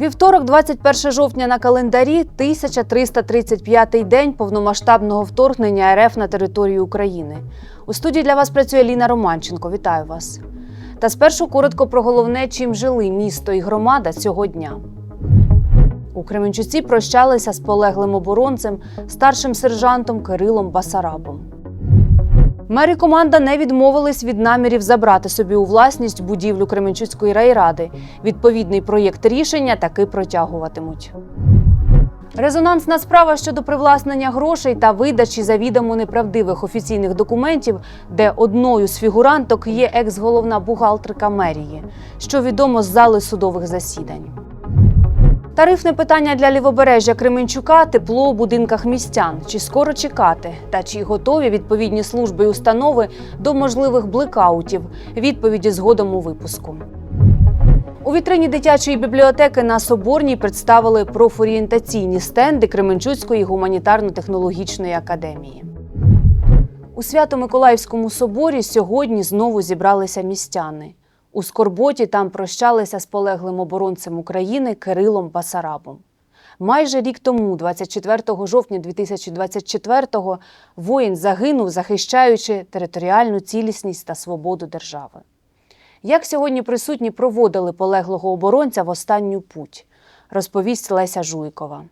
Вівторок, 21 жовтня на календарі, 1335-й день повномасштабного вторгнення РФ на територію України. У студії для вас працює Ліна Романченко. Вітаю вас. Та спершу коротко про головне, чим жили місто і громада цього дня. У Кременчуці прощалися з полеглим оборонцем, старшим сержантом Кирилом Басарабом. Мер і команда не відмовились від намірів забрати собі у власність будівлю Кременчуцької райради. Відповідний проєкт рішення таки протягуватимуть. Резонансна справа щодо привласнення грошей та видачі завідомо неправдивих офіційних документів, де одною з фігуранток є екс-головна бухгалтерка мерії, що відомо з зали судових засідань. Тарифне питання для лівобережжя Кременчука тепло у будинках містян. Чи скоро чекати? Та чи готові відповідні служби і установи до можливих блекаутів? Відповіді згодом у випуску. У вітрині дитячої бібліотеки на Соборній представили профорієнтаційні стенди Кременчуцької гуманітарно-технологічної академії. У Свято-Миколаївському соборі сьогодні знову зібралися містяни. У Скорботі там прощалися з полеглим оборонцем України Кирилом Басарабом. Майже рік тому, 24 жовтня 2024-го, воїн загинув, захищаючи територіальну цілісність та свободу держави. Як сьогодні присутні проводили полеглого оборонця в останню путь, розповість Леся Жуйкова.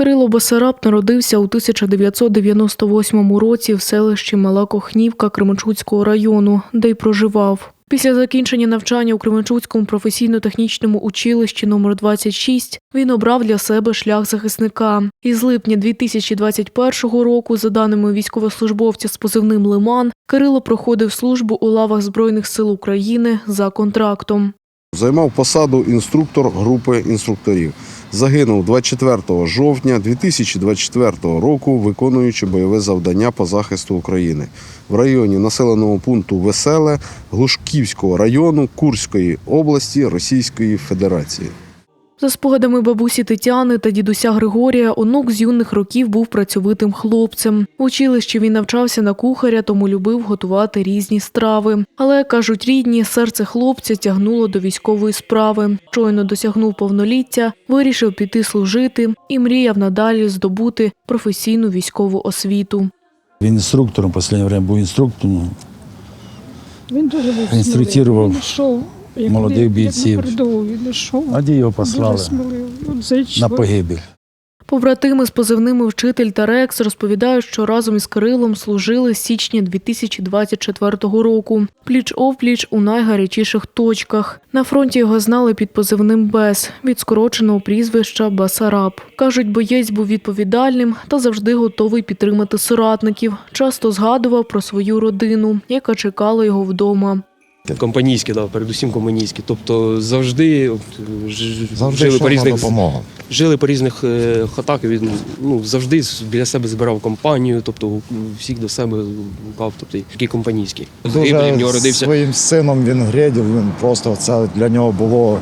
Кирило Басараб народився у 1998 році в селищі Мала Кохнівка Кременчуцького району, де й проживав. Після закінчення навчання у Кременчуцькому професійно-технічному училищі номер 26 він обрав для себе шлях захисника. Із липня 2021 року, за даними військовослужбовця з позивним Лиман, Кирило проходив службу у лавах Збройних сил України за контрактом. Займав посаду інструктор групи інструкторів. Загинув 24 жовтня 2024 року, виконуючи бойове завдання по захисту України в районі населеного пункту Веселе Глушківського району Курської області Російської Федерації. За спогадами бабусі Тетяни та дідуся Григорія, онук з юних років був працьовитим хлопцем. В училищі він навчався на кухаря, тому любив готувати різні страви. Але кажуть рідні, серце хлопця тягнуло до військової справи. Щойно досягнув повноліття, вирішив піти служити і мріяв надалі здобути професійну військову освіту. Він інструктором, в останнє время був інструктором. Він дуже був Інструктував. Він йшов, як молодих як бійців. на передову він йшов. А де його послали на погибель. Побратими з позивними вчитель та Рекс розповідають, що разом із Кирилом служили з січня 2024 року. Пліч опліч у найгарячіших точках. На фронті його знали під позивним Бес від скороченого прізвища Басараб. кажуть, боєць був відповідальним та завжди готовий підтримати соратників. Часто згадував про свою родину, яка чекала його вдома. Компанійські, да, передусім компанійські. Тобто завжди, от, ж- Завжди жили, йшов по на різних, допомогу. жили по різних е, хатах. і Він ну, завжди біля себе збирав компанію, тобто всіх до себе гукав, тобто такий компанійський. Загибель в нього родився. своїм сином він грядів, він просто це для нього було.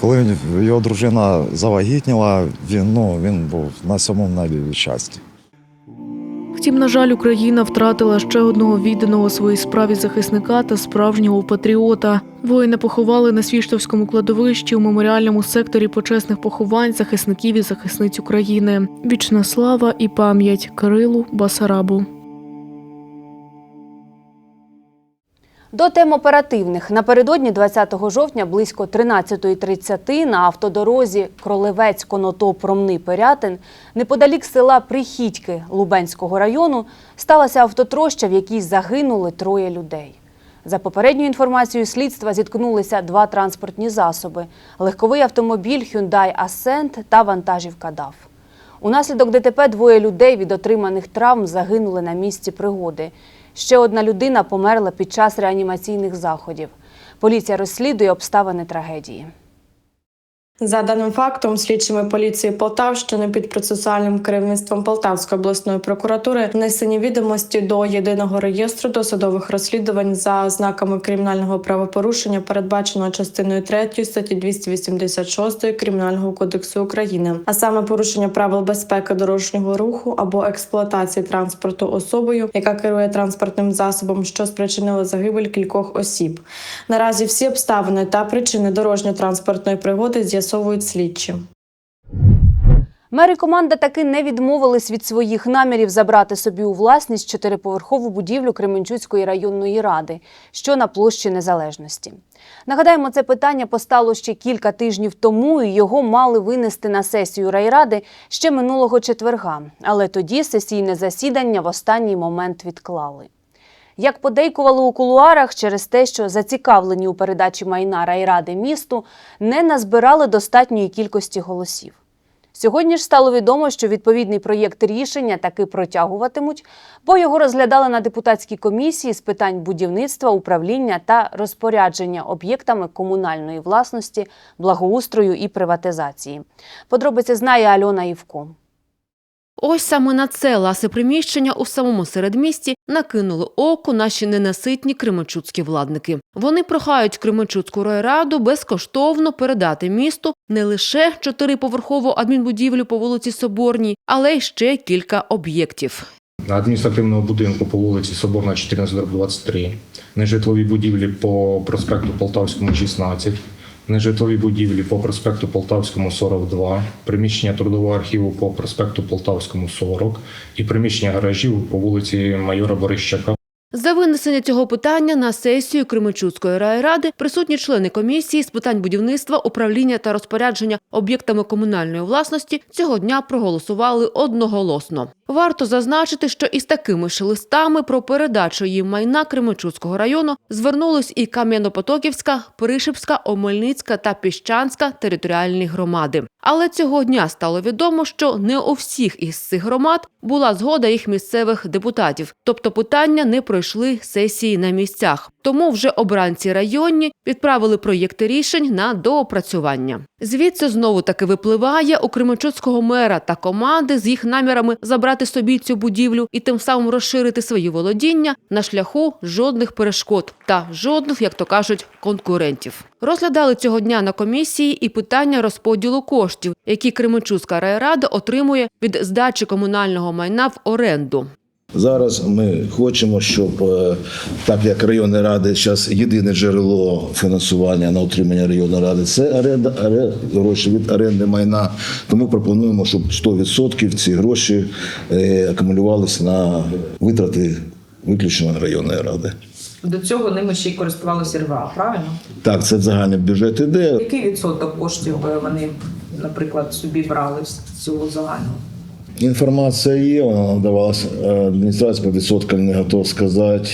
Коли його дружина завагітніла, він, ну, він був на самому небі від щастя. Втім, на жаль, Україна втратила ще одного відданого своїй справі захисника та справжнього патріота. Воїна поховали на Свіштовському кладовищі у меморіальному секторі почесних поховань захисників і захисниць України. Вічна слава і пам'ять Кирилу Басарабу. До тем оперативних напередодні 20 жовтня близько 13.30 на автодорозі Кролевець Конотоп Промний Пирятин неподалік села Прихідьки Лубенського району сталася автотроща, в якій загинули троє людей. За попередньою інформацією слідства зіткнулися два транспортні засоби: легковий автомобіль Hyundai Ascent та вантажівка DAF. Унаслідок ДТП двоє людей від отриманих травм загинули на місці пригоди. Ще одна людина померла під час реанімаційних заходів. Поліція розслідує обставини трагедії. За даним фактом, слідчими поліції Полтавщини під процесуальним керівництвом Полтавської обласної прокуратури внесені відомості до єдиного реєстру досудових розслідувань за ознаками кримінального правопорушення, передбаченого частиною 3 статті 286 Кримінального кодексу України, а саме порушення правил безпеки дорожнього руху або експлуатації транспорту особою, яка керує транспортним засобом, що спричинило загибель кількох осіб. Наразі всі обставини та причини дорожньо-транспортної пригоди з'ясовують слідчі. Мери команда таки не відмовились від своїх намірів забрати собі у власність чотириповерхову будівлю Кременчуцької районної ради, що на площі Незалежності. Нагадаємо, це питання постало ще кілька тижнів тому, і його мали винести на сесію райради ще минулого четверга. Але тоді сесійне засідання в останній момент відклали. Як подейкували у кулуарах, через те, що зацікавлені у передачі майна райради місту не назбирали достатньої кількості голосів. Сьогодні ж стало відомо, що відповідний проєкт рішення таки протягуватимуть, бо його розглядали на депутатській комісії з питань будівництва, управління та розпорядження об'єктами комунальної власності, благоустрою і приватизації. Подробиці знає Альона Івко. Ось саме на це ласе приміщення у самому середмісті накинули око наші ненаситні кременчуцькі владники. Вони прохають Кременчуцьку райраду безкоштовно передати місту не лише чотириповерхову адмінбудівлю по вулиці Соборній, але й ще кілька об'єктів. адміністративного будинку по вулиці Соборна 14-23, нежитлові будівлі по проспекту Полтавському 16, нежитлові будівлі по проспекту Полтавському 42, приміщення трудового архіву по проспекту Полтавському 40 і приміщення гаражів по вулиці Майора Борищака За винесення цього питання на сесію Кременчуцької райради присутні члени комісії з питань будівництва, управління та розпорядження об'єктами комунальної власності цього дня проголосували одноголосно. Варто зазначити, що із такими ж листами про передачу їм майна Кременчуцького району звернулись і Кам'янопотоківська, Пришипська, Омельницька та Піщанська територіальні громади. Але цього дня стало відомо, що не у всіх із цих громад була згода їх місцевих депутатів, тобто питання не пройшли сесії на місцях. Тому вже обранці районні відправили проєкти рішень на доопрацювання. Звідси знову таки випливає у Кременчуцького мера та команди з їх намірами забрати собі цю будівлю і тим самим розширити свої володіння на шляху жодних перешкод та жодних, як то кажуть, конкурентів. Розглядали цього дня на комісії і питання розподілу коштів, які Кременчуцька райрада отримує від здачі комунального майна в оренду. Зараз ми хочемо, щоб е, так як районні ради зараз єдине джерело фінансування на утримання районної ради це оренда, гроші від оренди майна. Тому пропонуємо, щоб 100% ці гроші е, акумулювалися на витрати виключно районної ради. До цього ними ще й користувалися РВА, правильно? Так, це загальний бюджет іде. Який відсоток коштів е, вони, наприклад, собі брали з цього загального? Інформація є, вона надавалася е, адміністрація по відсоткам не готов сказати,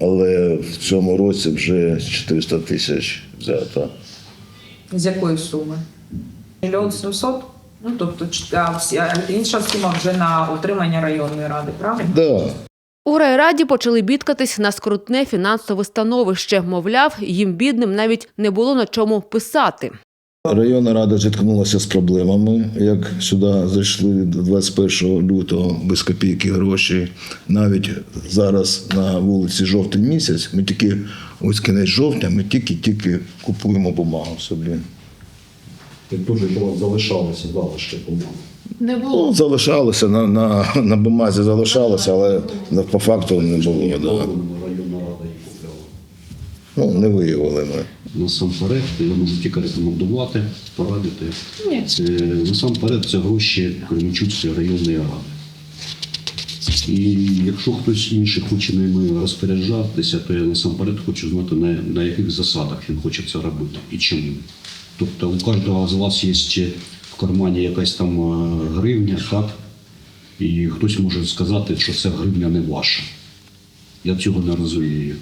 але в цьому році вже 400 тисяч взято. З якої суми? Мільйон сімсот? Ну, тобто, а інша сума вже на утримання районної ради, правильно? Да. У райраді почали бідкатись на скрутне фінансове становище. Мовляв, їм бідним навіть не було на чому писати. Районна рада зіткнулася з проблемами, як сюди зайшли 21 лютого без копійки гроші. Навіть зараз на вулиці жовтий місяць, ми тільки ось кінець жовтня, ми тільки-тільки купуємо бумагу собі. дуже було залишалося залишки по-моєму. Не Ну, залишалося на, на, на бумазі залишалося, але по факту не було. Да. Ну, не виявили ми. Насамперед, я можу тільки рекомендувати, порадити. Це, насамперед, це гроші Кременчуцької районної ради. І якщо хтось інший хоче ними розпоряджатися, то я насамперед хочу знати, на, на яких засадах він хоче це робити і чому. Тобто у кожного з вас є ще кармані якась там е, гривня, так? І хтось може сказати, що це гривня не ваша. Я цього не розумію.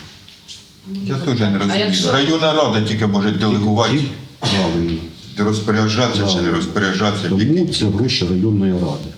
Я теж не розумію. Районна рада тільки може делегувати, Правильно. розпоряджатися чи не розпоряджатися. Тому це гроші районної ради.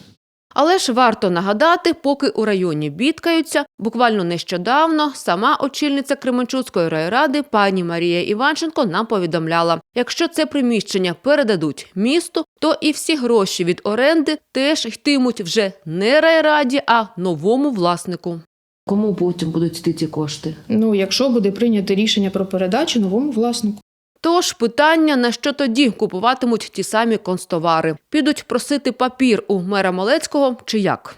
Але ж варто нагадати, поки у районі бідкаються, буквально нещодавно сама очільниця Кременчуцької райради пані Марія Іванченко нам повідомляла, якщо це приміщення передадуть місту, то і всі гроші від оренди теж йтимуть вже не райраді, а новому власнику. Кому потім будуть йти ці кошти? Ну, якщо буде прийнято рішення про передачу новому власнику. Тож питання, на що тоді купуватимуть ті самі констовари? Підуть просити папір у мера Малецького чи як?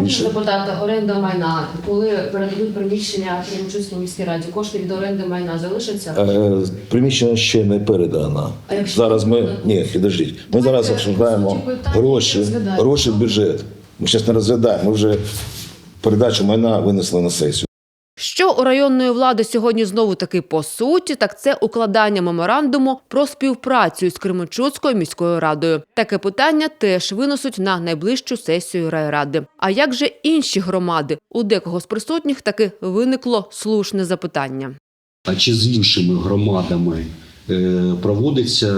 Більше. запитати оренда майна, коли передадуть приміщення Кременчуцькій міській раді, кошти від оренди майна залишаться? Е, Приміщення ще не передано. А якщо- Зараз ми ні, підождіть. Ми зараз обсуждаємо гроші, гроші в бюджет. Ми зараз не розглядаємо. Ми вже передачу майна винесли на сесію. Що у районної влади сьогодні знову таки по суті, так це укладання меморандуму про співпрацю з Кременчуцькою міською радою. Таке питання теж винесуть на найближчу сесію райради. А як же інші громади? У декого з присутніх таки виникло слушне запитання. А чи з іншими громадами е, проводиться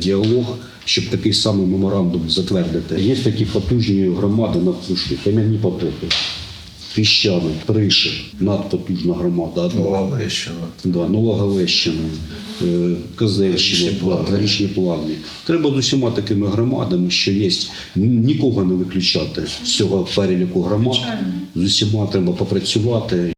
діалог, щоб такий самий меморандум затвердити? Є такі потужні громади на Кам'яні Потоки, Піщани, Триши, надпотужна громада. Да, Нова Галещина, е, Козельщина, Горішні Плавні. Треба з усіма такими громадами, що є, нікого не виключати з цього переліку громад. З усіма треба попрацювати.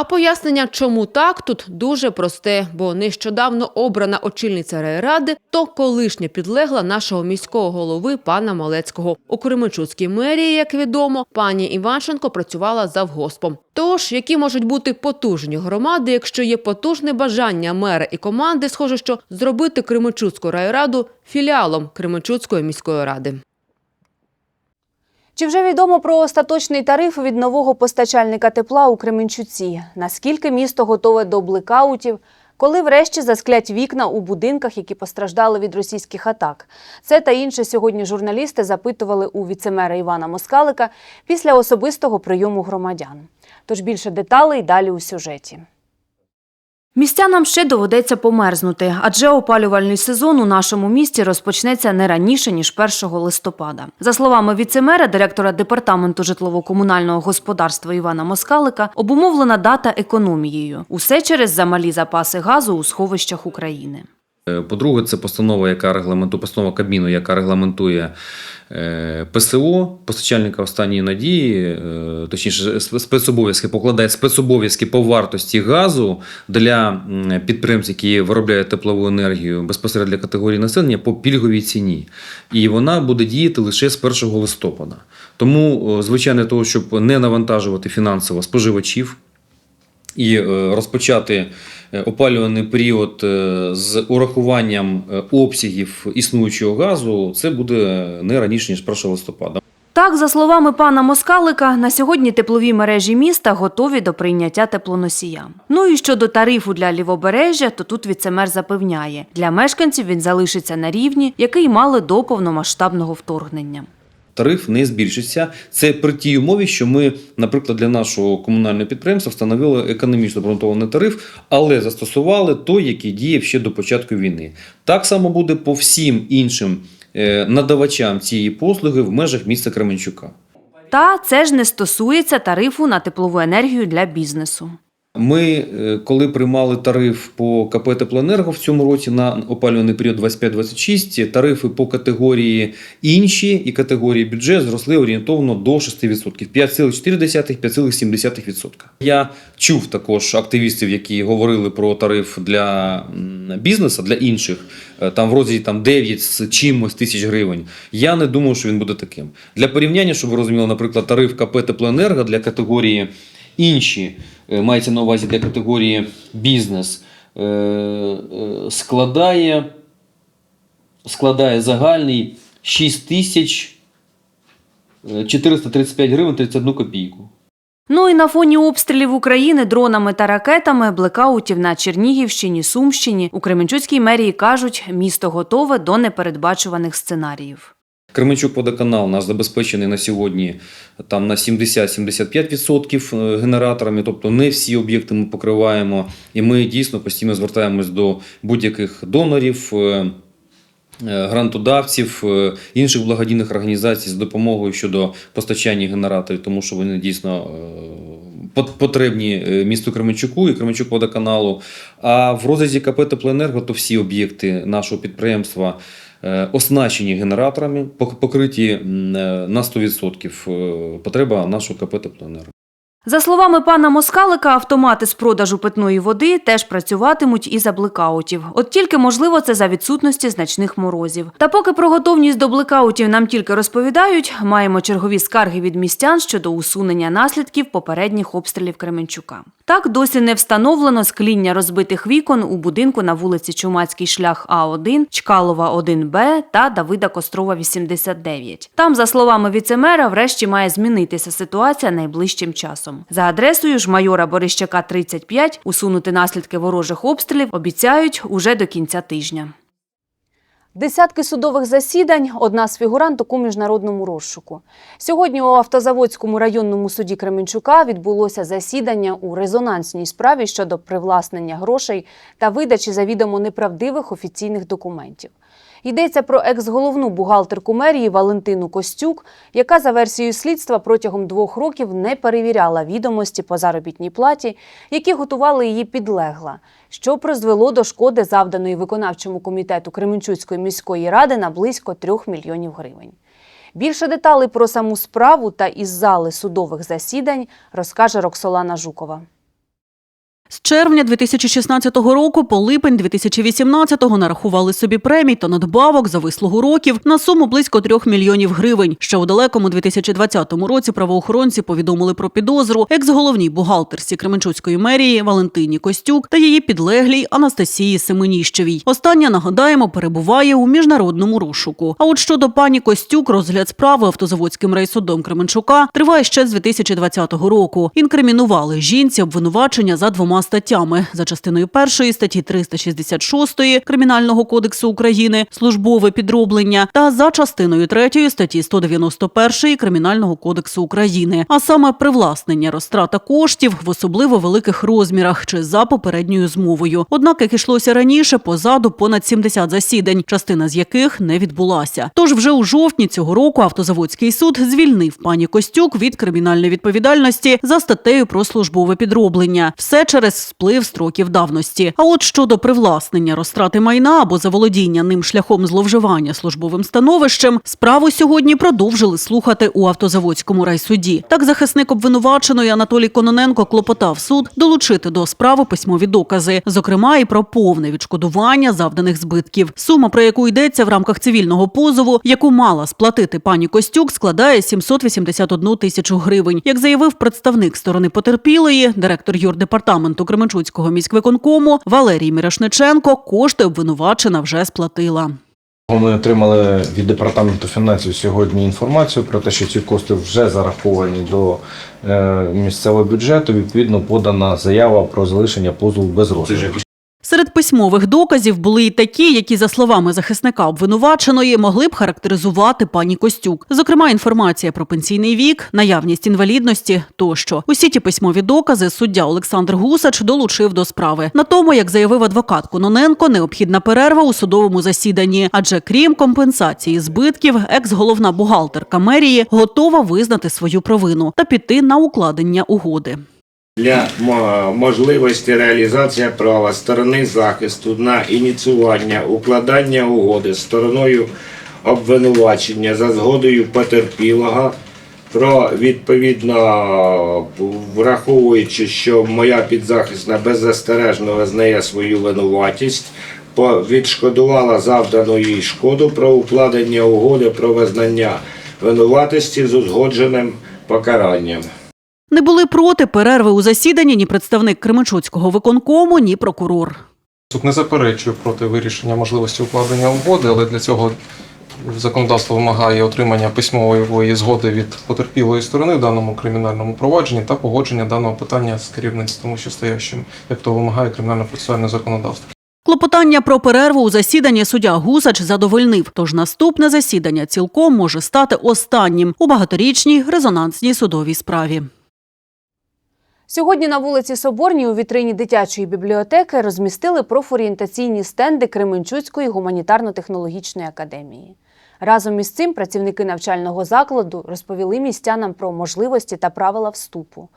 А пояснення, чому так, тут дуже просте, бо нещодавно обрана очільниця райради то колишня підлегла нашого міського голови пана Малецького. У Кременчуцькій мерії, як відомо, пані Іванченко працювала завгоспом. Тож, які можуть бути потужні громади, якщо є потужне бажання мера і команди, схоже, що зробити Кременчуцьку райраду філіалом Кременчуцької міської ради. Чи вже відомо про остаточний тариф від нового постачальника тепла у Кременчуці? Наскільки місто готове до блекаутів? Коли врешті засклять вікна у будинках, які постраждали від російських атак? Це та інше сьогодні журналісти запитували у віцемера Івана Москалика після особистого прийому громадян. Тож більше деталей далі у сюжеті. Містянам ще доведеться померзнути, адже опалювальний сезон у нашому місті розпочнеться не раніше ніж 1 листопада. За словами віцемера, директора департаменту житлово-комунального господарства Івана Москалика, обумовлена дата економією. Усе через замалі запаси газу у сховищах України. Е, По-друге, це постанова, яка регламентує постанова Кабміну, яка регламентує е, ПСО, постачальника останньої надії, е, точніше, спецобов'язки, покладає спецобов'язки по вартості газу для м, підприємців, які виробляють теплову енергію безпосередньо для категорії населення по пільговій ціні. І вона буде діяти лише з 1 листопада. Тому, звичайно, того, щоб не навантажувати фінансово споживачів, і е, розпочати е, опалювальний період е, з урахуванням обсягів існуючого газу, це буде не раніше ніж 1 листопада. Так, за словами пана Москалика, на сьогодні теплові мережі міста готові до прийняття теплоносія. Ну і щодо тарифу для лівобережжя, то тут віцемер запевняє, для мешканців він залишиться на рівні, який мали до повномасштабного вторгнення. Тариф не збільшиться. Це при тій умові, що ми, наприклад, для нашого комунального підприємства встановили економічно обґрунтований тариф, але застосували той, який діяв ще до початку війни. Так само буде по всім іншим е, надавачам цієї послуги в межах міста Кременчука. Та це ж не стосується тарифу на теплову енергію для бізнесу. Ми, е, коли приймали тариф по КП Теплоенерго в цьому році на опалювальний період 25-26, тарифи по категорії інші і категорії бюджет зросли орієнтовно до 6%. 5,4-5,7%. Я чув також активістів, які говорили про тариф для бізнесу, для інших, е, там в розрізі там 9 з чимось тисяч гривень. Я не думаю, що він буде таким. Для порівняння, щоб ви розуміли, наприклад, тариф КП Теплоенерго для категорії інші, мається на увазі для категорії бізнес, е, е, складає, складає загальний 6 тисяч е, 435 гривень 31 копійку. Ну і на фоні обстрілів України дронами та ракетами, блекаутів на Чернігівщині, Сумщині у Кременчуцькій мерії кажуть, місто готове до непередбачуваних сценаріїв. Кременчук водоканал у нас забезпечений на сьогодні там на 70-75% е, генераторами, тобто не всі об'єкти ми покриваємо. І ми дійсно постійно звертаємось до будь-яких донорів. е, е, грантодавців, інших благодійних організацій з допомогою щодо постачання генераторів, тому що вони дійсно потрібні місту Кременчуку і Кременчук водоканалу. А в розрізі КП «Теплоенерго» то всі об'єкти нашого підприємства оснащені генераторами, пок- покриті е, на 100% е, потреба нашого КП «Теплоенерго». За словами пана Москалика, автомати з продажу питної води теж працюватимуть і за блекаутів. От тільки можливо це за відсутності значних морозів. Та поки про готовність до блекаутів нам тільки розповідають, маємо чергові скарги від містян щодо усунення наслідків попередніх обстрілів Кременчука. Так досі не встановлено скління розбитих вікон у будинку на вулиці Чумацький шлях А1, Чкалова 1Б та Давида Кострова 89. Там, за словами віцемера, врешті має змінитися ситуація найближчим часом. За адресою ж майора Борищака 35 усунути наслідки ворожих обстрілів обіцяють уже до кінця тижня. Десятки судових засідань одна з фігуранток у міжнародному розшуку. Сьогодні у Автозаводському районному суді Кременчука відбулося засідання у резонансній справі щодо привласнення грошей та видачі завідомо неправдивих офіційних документів. Йдеться про екс-головну бухгалтерку мерії Валентину Костюк, яка за версією слідства протягом двох років не перевіряла відомості по заробітній платі, які готували її підлегла, що призвело до шкоди, завданої виконавчому комітету Кременчуцької міської ради на близько трьох мільйонів гривень. Більше деталей про саму справу та із зали судових засідань розкаже Роксолана Жукова. З червня 2016 року по липень 2018 нарахували собі премій та надбавок за вислугу років на суму близько 3 мільйонів гривень. Ще у далекому 2020 році правоохоронці повідомили про підозру екс-головній бухгалтерці Кременчуцької мерії Валентині Костюк та її підлеглій Анастасії Семеніщевій. Остання, нагадаємо, перебуває у міжнародному розшуку. А от щодо пані Костюк, розгляд справи автозаводським райсудом Кременчука триває ще з 2020 року. Інкримінували жінці обвинувачення за двома статтями за частиною першої статті 366 Кримінального кодексу України службове підроблення та за частиною третьої статті 191 Кримінального кодексу України, а саме привласнення розтрата коштів в особливо великих розмірах чи за попередньою змовою. Однак, як ішлося раніше, позаду понад 70 засідань, частина з яких не відбулася. Тож вже у жовтні цього року автозаводський суд звільнив пані Костюк від кримінальної відповідальності за статтею про службове підроблення. Все через сплив строків давності. А от щодо привласнення розтрати майна або заволодіння ним шляхом зловживання службовим становищем, справу сьогодні продовжили слухати у автозаводському райсуді. Так захисник обвинуваченої Анатолій Кононенко клопотав суд долучити до справи письмові докази, зокрема і про повне відшкодування завданих збитків. Сума, про яку йдеться в рамках цивільного позову, яку мала сплатити пані Костюк, складає 781 тисячу гривень. Як заявив представник сторони потерпілої, директор юрдепартаменту Кременчуцького міськвиконкому Валерій Мірошниченко, кошти обвинувачена вже сплатила. Ми отримали від департаменту фінансів сьогодні інформацію про те, що ці кошти вже зараховані до е, місцевого бюджету. Відповідно, подана заява про залишення позову без розгляду. Серед письмових доказів були і такі, які, за словами захисника обвинуваченої, могли б характеризувати пані Костюк. Зокрема, інформація про пенсійний вік, наявність інвалідності тощо. Усі ті письмові докази суддя Олександр Гусач долучив до справи. На тому, як заявив адвокат Кононенко, необхідна перерва у судовому засіданні, адже крім компенсації збитків, екс-головна бухгалтерка мерії готова визнати свою провину та піти на укладення угоди. Для можливості реалізації права сторони захисту на ініціювання укладання угоди стороною обвинувачення за згодою потерпілого про відповідно враховуючи, що моя підзахисна беззастережно визнає свою винуватість, відшкодувала завдану їй шкоду про укладення угоди про визнання винуватості з узгодженим покаранням. Не були проти перерви у засіданні ні представник Кременчуцького виконкому, ні прокурор. Суд не заперечує проти вирішення можливості укладення угоди, але для цього законодавство вимагає отримання письмової згоди від потерпілої сторони в даному кримінальному провадженні та погодження даного питання з керівництвом вищестоящим, як то вимагає кримінально процесуальне законодавство. Клопотання про перерву у засіданні суддя Гусач задовольнив. Тож наступне засідання цілком може стати останнім у багаторічній резонансній судовій справі. Сьогодні на вулиці Соборній у вітрині дитячої бібліотеки розмістили профорієнтаційні стенди Кременчуцької гуманітарно-технологічної академії. Разом із цим працівники навчального закладу розповіли містянам про можливості та правила вступу.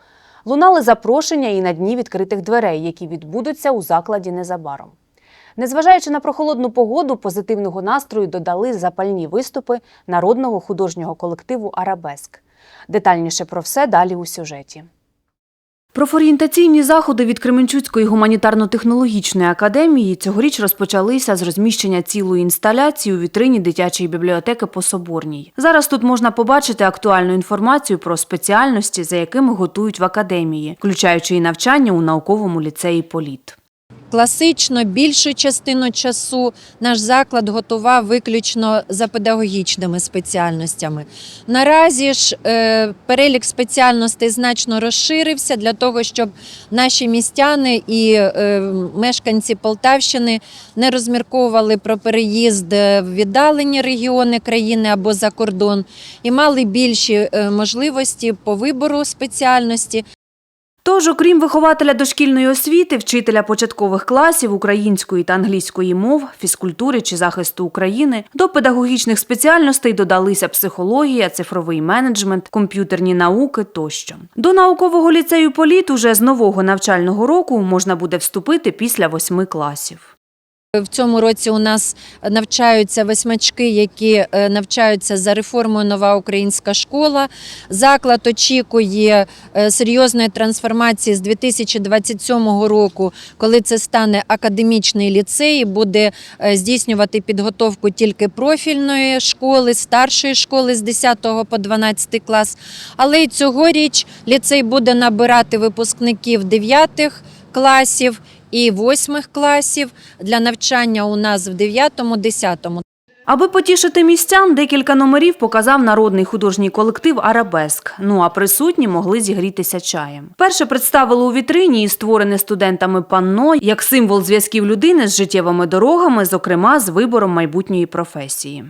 Лунали запрошення і на дні відкритих дверей, які відбудуться у закладі незабаром. Незважаючи на прохолодну погоду, позитивного настрою додали запальні виступи народного художнього колективу Арабеск. Детальніше про все далі у сюжеті. Профорієнтаційні заходи від Кременчуцької гуманітарно-технологічної академії цьогоріч розпочалися з розміщення цілої інсталяції у вітрині дитячої бібліотеки по Соборній. Зараз тут можна побачити актуальну інформацію про спеціальності, за якими готують в академії, включаючи і навчання у науковому ліцеї Політ. Класично більшу частину часу наш заклад готував виключно за педагогічними спеціальностями. Наразі ж е, перелік спеціальностей значно розширився для того, щоб наші містяни і е, мешканці Полтавщини не розмірковували про переїзд в віддалені регіони країни або за кордон і мали більші е, можливості по вибору спеціальності. Тож, окрім вихователя дошкільної освіти, вчителя початкових класів української та англійської мов, фізкультури чи захисту України, до педагогічних спеціальностей додалися психологія, цифровий менеджмент, комп'ютерні науки тощо. До наукового ліцею Політ уже з нового навчального року можна буде вступити після восьми класів. В цьому році у нас навчаються восьмачки, які е, навчаються за реформою Нова українська школа. Заклад очікує е, серйозної трансформації з 2027 року, коли це стане академічний ліцей, буде е, здійснювати підготовку тільки профільної школи, старшої школи з 10 по 12 клас. Але й цьогоріч ліцей буде набирати випускників 9 класів і восьмих класів для навчання у нас в 9-10. Аби потішити містян, декілька номерів показав народний художній колектив Арабеск. Ну а присутні могли зігрітися чаєм. Перше представили у вітрині і створене студентами панно як символ зв'язків людини з життєвими дорогами, зокрема з вибором майбутньої професії.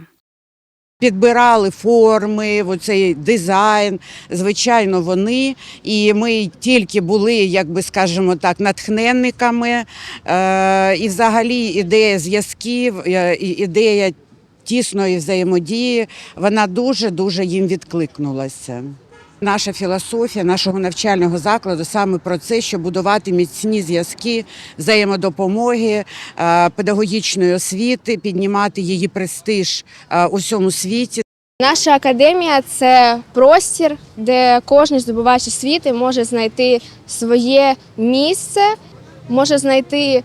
Підбирали форми, оцей дизайн. Звичайно, вони. І ми тільки були, як би скажемо так, натхненниками. Е, і взагалі ідея зв'язків, е, ідея тісної взаємодії, вона дуже-дуже їм відкликнулася. Наша філософія нашого навчального закладу саме про це, щоб будувати міцні зв'язки, взаємодопомоги, е, педагогічної освіти, піднімати її престиж е, у всьому світі. Наша академія це простір, де кожен здобувач освіти може знайти своє місце, може знайти е,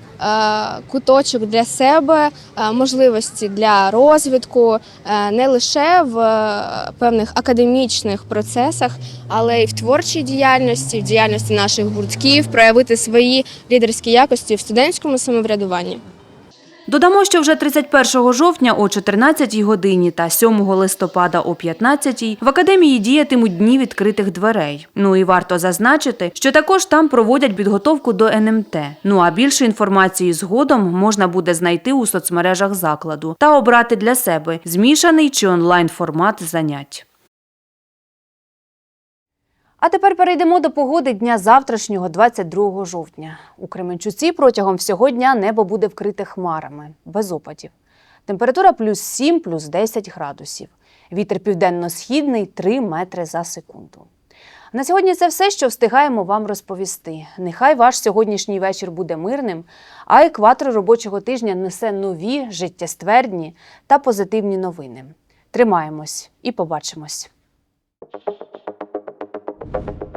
куточок для себе, е, можливості для розвитку е, не лише в певних академічних процесах, але й в творчій діяльності, в діяльності наших гуртків, проявити свої лідерські якості в студентському самоврядуванні. Додамо, що вже 31 жовтня о 14 годині та 7 листопада о 15 в академії діятимуть дні відкритих дверей. Ну і варто зазначити, що також там проводять підготовку до НМТ. Ну а більше інформації згодом можна буде знайти у соцмережах закладу та обрати для себе змішаний чи онлайн формат занять. А тепер перейдемо до погоди дня завтрашнього, 22 жовтня. У Кременчуці протягом всього дня небо буде вкрите хмарами, без опадів. Температура плюс 7, плюс 10 градусів. Вітер південно-східний 3 метри за секунду. На сьогодні це все, що встигаємо вам розповісти. Нехай ваш сьогоднішній вечір буде мирним, а екватор робочого тижня несе нові, життєствердні та позитивні новини. Тримаємось і побачимось. thank you